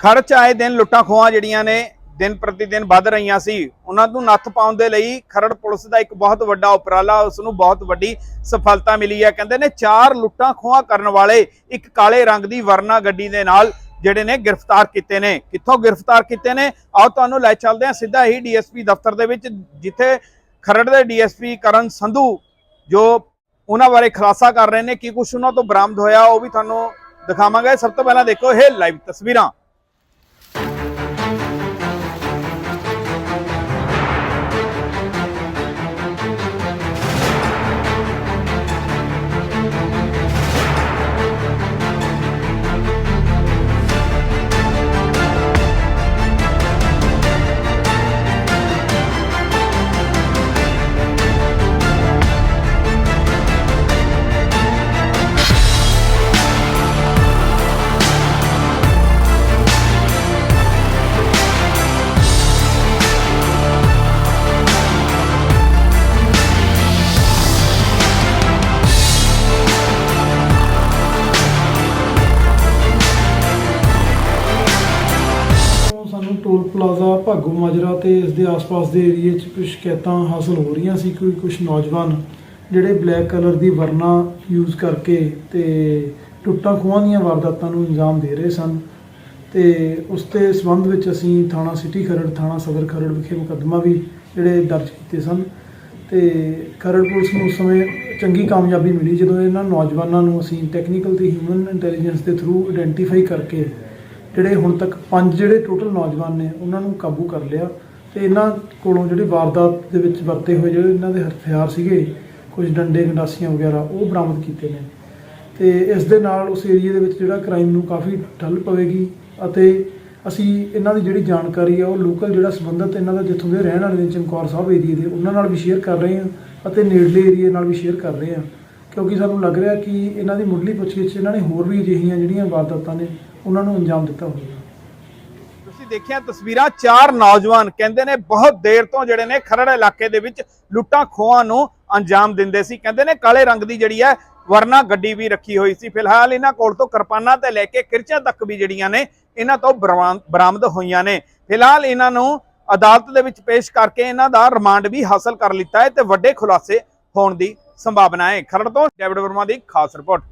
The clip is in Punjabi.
ਖਰਚ ਆਏ ਦਿਨ ਲੁੱਟਾਂ ਖੋਹਾਂ ਜਿਹੜੀਆਂ ਨੇ ਦਿਨ ਪ੍ਰਤੀ ਦਿਨ ਵੱਧ ਰਹੀਆਂ ਸੀ। ਉਹਨਾਂ ਨੂੰ ਨੱਥ ਪਾਉਣ ਦੇ ਲਈ ਖਰੜ ਪੁਲਿਸ ਦਾ ਇੱਕ ਬਹੁਤ ਵੱਡਾ ਉਪਰਾਲਾ, ਉਸ ਨੂੰ ਬਹੁਤ ਵੱਡੀ ਸਫਲਤਾ ਮਿਲੀ ਹੈ। ਕਹਿੰਦੇ ਨੇ ਚਾਰ ਲੁੱਟਾਂ ਖੋਹਾਂ ਕਰਨ ਵਾਲੇ ਇੱਕ ਕਾਲੇ ਰੰਗ ਦੀ ਵਰਨਾ ਗੱਡੀ ਦੇ ਨਾਲ ਜਿਹੜੇ ਨੇ ਗ੍ਰਿਫਤਾਰ ਕੀਤੇ ਨੇ। ਕਿੱਥੋਂ ਗ੍ਰਿਫਤਾਰ ਕੀਤੇ ਨੇ? ਆਓ ਤੁਹਾਨੂੰ ਲੈ ਚੱਲਦੇ ਹਾਂ ਸਿੱਧਾ ਹੀ ਡੀਐਸਪੀ ਦਫ਼ਤਰ ਦੇ ਵਿੱਚ, ਜਿੱਥੇ ਖਰੜ ਦੇ ਡੀਐਸਪੀ ਕਰਨ ਸੰਧੂ ਜੋ ਉਹਨਾਂ ਬਾਰੇ ਖੁਲਾਸਾ ਕਰ ਰਹੇ ਨੇ, ਕੀ ਕੁਝ ਉਹਨਾਂ ਤੋਂ ਬਰਾਮਦ ਹੋਇਆ ਉਹ ਵੀ ਤੁਹਾਨੂੰ ਦਿਖਾਵਾਂਗੇ। ਸਭ ਤੋਂ ਪਹਿਲਾਂ ਦੇਖੋ ਇਹ ਲਾਈਵ ਤਸਵੀਰਾਂ। ਟੋਲ ਪਲਾਜ਼ਾ, ਭਾਗੋ ਮਾਜਰਾ ਤੇ ਇਸ ਦੇ ਆਸ-ਪਾਸ ਦੇ ਏਰੀਏ 'ਚ ਕੁਝ ਸ਼ਿਕਾਇਤਾਂ ਹਾਸਲ ਹੋ ਰਹੀਆਂ ਸੀ ਕਿ ਕੁਝ ਨੌਜਵਾਨ ਜਿਹੜੇ ਬਲੈਕ ਕਲਰ ਦੀ ਵਰਨਾ ਯੂਜ਼ ਕਰਕੇ ਤੇ ਟੁੱਟਾਂ ਖੋਹਾਂ ਦੀਆਂ ਵਾਰਦਾਤਾਂ ਨੂੰ ਅੰਜਾਮ ਦੇ ਰਹੇ ਸਨ ਤੇ ਉਸ ਦੇ ਸਬੰਧ ਵਿੱਚ ਅਸੀਂ ਥਾਣਾ ਸਿਟੀ ਖਰੜ, ਥਾਣਾ ਸਦਰ ਖਰੜ ਵਿਖੇ ਮੁਕੱਦਮਾ ਵੀ ਜਿਹੜੇ ਦਰਜ ਕੀਤੇ ਸਨ ਤੇ ਖਰੜ ਪੁਲਿਸ ਨੂੰ ਉਸ ਸਮੇਂ ਚੰਗੀ ਕਾਮਯਾਬੀ ਮਿਲੀ ਜਦੋਂ ਇਹਨਾਂ ਨੌਜਵਾਨਾਂ ਨੂੰ ਅਸੀਂ ਟੈਕਨੀਕਲ ਤੇ ਹਿਊਮਨ ਇੰਟੈਲੀਜੈਂਸ ਦੇ ਥਰੂ ਆਇਡੈਂਟੀਫਾਈ ਕਰਕੇ ਜਿਹੜੇ ਹੁਣ ਤੱਕ ਪੰਜ ਜਿਹੜੇ ਟੋਟਲ ਨੌਜਵਾਨ ਨੇ, ਉਹਨਾਂ ਨੂੰ ਕਾਬੂ ਕਰ ਲਿਆ ਤੇ ਇਹਨਾਂ ਕੋਲੋਂ ਜਿਹੜੇ ਵਾਰਦਾਤ ਦੇ ਵਿੱਚ ਵਰਤੇ ਹੋਏ ਜਿਹੜੇ ਇਹਨਾਂ ਦੇ ਹਥਿਆਰ ਸੀਗੇ, ਕੁਝ ਡੰਡੇ, ਗੰਡਾਸੀਆਂ ਵਗੈਰਾ, ਉਹ ਬਰਾਮਦ ਕੀਤੇ ਨੇ। ਤੇ ਇਸ ਦੇ ਨਾਲ ਉਸ ਏਰੀਆ ਦੇ ਵਿੱਚ ਜਿਹੜਾ ਕ੍ਰਾਈਮ ਨੂੰ ਕਾਫੀ ਠੱਲ ਪਵੇਗੀ ਅਤੇ ਅਸੀਂ ਇਹਨਾਂ ਦੀ ਜਿਹੜੀ ਜਾਣਕਾਰੀ ਆ, ਉਹ ਲੋਕਲ ਜਿਹੜਾ ਸੰਬੰਧਤ ਇਹਨਾਂ ਦਾ ਜਿੱਥੋਂ ਦੇ ਰਹਿਣ ਵਾਲੇ ਨੇ ਚਮਕੌਰ ਸਾਹਿਬ ਏਰੀਆ ਦੇ, ਉਹਨਾਂ ਨਾਲ ਵੀ ਸ਼ੇਅਰ ਕਰ ਰਹੇ ਹਾਂ ਅਤੇ ਨੇੜਲੇ ਏਰੀਆ ਨਾਲ ਵੀ ਸ਼ੇਅਰ ਕਰ ਰਹੇ ਹਾਂ। ਕਿਉਂਕਿ ਸਾਨੂੰ ਲੱਗ ਰਿਹਾ ਕਿ ਇਹਨਾਂ ਦੀ ਮੁੱਢਲੀ ਪੁੱਛਗਿੱਛ ਇਹਨਾਂ ਨੇ ਹੋਰ ਵੀ ਅਜਿਹੀਆਂ ਜਿਹੜੀਆਂ ਵਾਰਦਾਤਾਂ ਨੇ ਉਹਨਾਂ ਨੂੰ ਅੰਜਾਮ ਦਿੱਤਾ ਹੋਵੇਗਾ। ਤੁਸੀਂ ਦੇਖਿਆ ਤਸਵੀਰਾਂ, ਚਾਰ ਨੌਜਵਾਨ ਕਹਿੰਦੇ ਨੇ ਬਹੁਤ ਦੇਰ ਤੋਂ ਜਿਹੜੇ ਨੇ ਖਰੜ ਇਲਾਕੇ ਦੇ ਵਿੱਚ ਲੁੱਟਾਂ ਖੋਹਾਂ ਨੂੰ ਅੰਜਾਮ ਦਿੰਦੇ ਸੀ। ਕਹਿੰਦੇ ਨੇ ਕਾਲੇ ਰੰਗ ਦੀ ਜਿਹੜੀ ਹੈ ਵਰਨਾ ਗੱਡੀ ਵੀ ਰੱਖੀ ਹੋਈ ਸੀ। ਫਿਲਹਾਲ ਇਹਨਾਂ ਕੋਲ ਤੋਂ ਕਿਰਪਾਨਾਂ ਤੇ ਲੈ ਕੇ ਕਿਰਚਾਂ ਤੱਕ ਵੀ ਜਿਹੜੀਆਂ ਨੇ ਇਹਨਾਂ ਤੋਂ ਬਰਾਮ- ਬਰਾਮਦ ਹੋਈਆਂ ਨੇ। ਫਿਲਹਾਲ ਇਹਨਾਂ ਨੂੰ ਅਦਾਲਤ ਦੇ ਵਿੱਚ ਪੇਸ਼ ਕਰਕੇ ਇਹਨਾਂ ਦਾ ਰਿਮਾਂਡ ਵੀ ਹਾਸਲ ਕਰ ਲਿੱਤਾ ਹੈ ਤੇ ਵੱਡੇ ਖੁਲਾਸੇ ਹੋਣ ਦੀ ਸੰਭਾਵਨਾ ਹੈ ਖਰੜ ਤੋਂ ਡੇਵਿਡ ਵਰਮਾ ਦੀ ਖਾਸ ਰਿਪੋਰਟ।